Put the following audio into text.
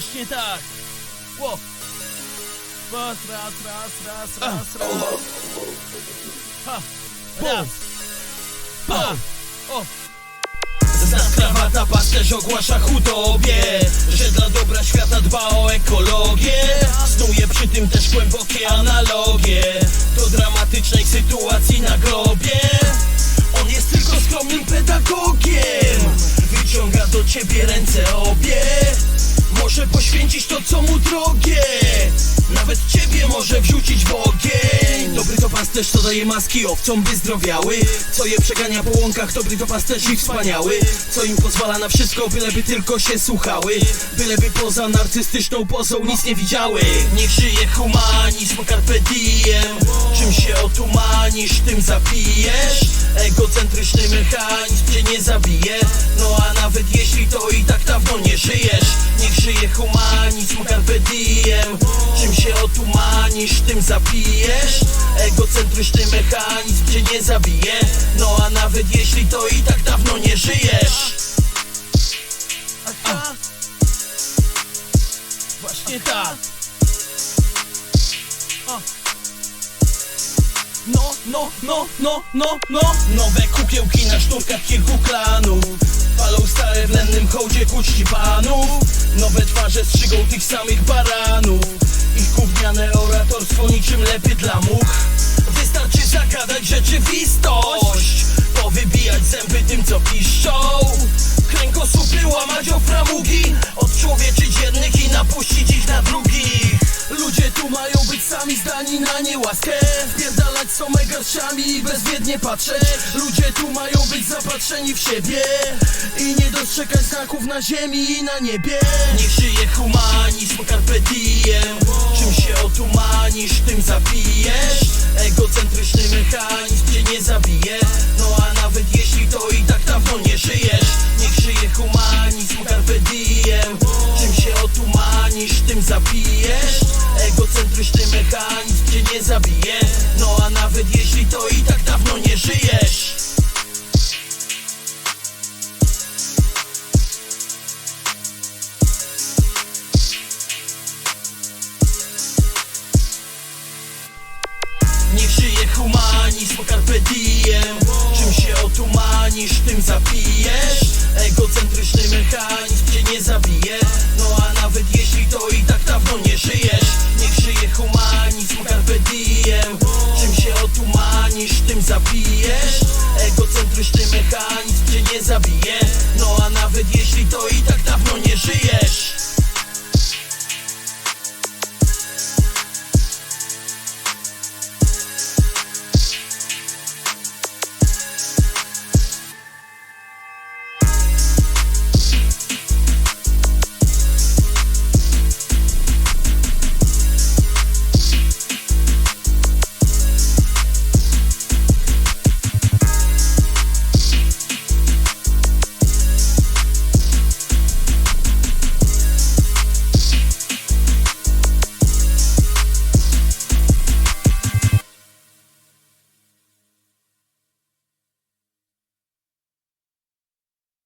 Właśnie tak. Ło. Raz, raz, raz, raz, raz, raz. Ha. Raz. Pa. O. Znak krawata, pasterz ogłasza hudobie Że dla dobra świata dba o ekologię Snuje przy tym też głębokie analogie Do dramatycznej sytuacji na globie On jest tylko skromnym pedagogiem Wyciąga do ciebie ręce obie Może poświęcić to co mu drogie. Nawet ciebie może wrzucić w ogień. Dobry to pasterz, co daje maski owcom by zdrowiały. Co je przegania po łąkach, dobry to pasterz i wspaniały. Co im pozwala na wszystko, byleby tylko się słuchały. Byleby poza narcystyczną pozą nic nie widziały. Niech żyje humanizm, carpe diem Czym się otumanisz, tym zabijesz. Egocentryczny mechanizm cię nie zabije. No a nawet jeśli to i tak dawno nie żyje humanizm, carpe diem Czym się otumanisz, tym zabijesz. Egocentryczny mechanizm cię nie zabije. No a nawet jeśli to i tak dawno nie żyjesz. A. Właśnie tak. No, no, no, no, no, no. Nowe kukiełki na sznurkach kilku klanów. Palą stare w lennym hołdzie ku czci panów Strzygą tych samych baranów. Ich gówniane oratorstwo niczym lepy dla much. Wystarczy zagadać rzeczywistość Powybijać zęby tym co piszczą. Kręgosłupy łamać o framugi sami zdani na niełaskę. Wpierdalać są garszami i bezwiednie patrzeć Ludzie tu mają być zapatrzeni w siebie. I nie dostrzegać znaków na ziemi i na niebie. Niech żyje humanizm, carpe diem Czym się otumanisz, tym zabijesz. Egocentryczny mechanizm cię nie zabije. No zabije. No a nawet jeśli to i tak dawno nie żyjesz. Niech żyje humanizm, carpe diem Czym się otumanisz, tym zabijesz pijesz Egocentryczny mechanizm cię nie zabije No a nawet jeśli to i tak dawno nie żyjesz.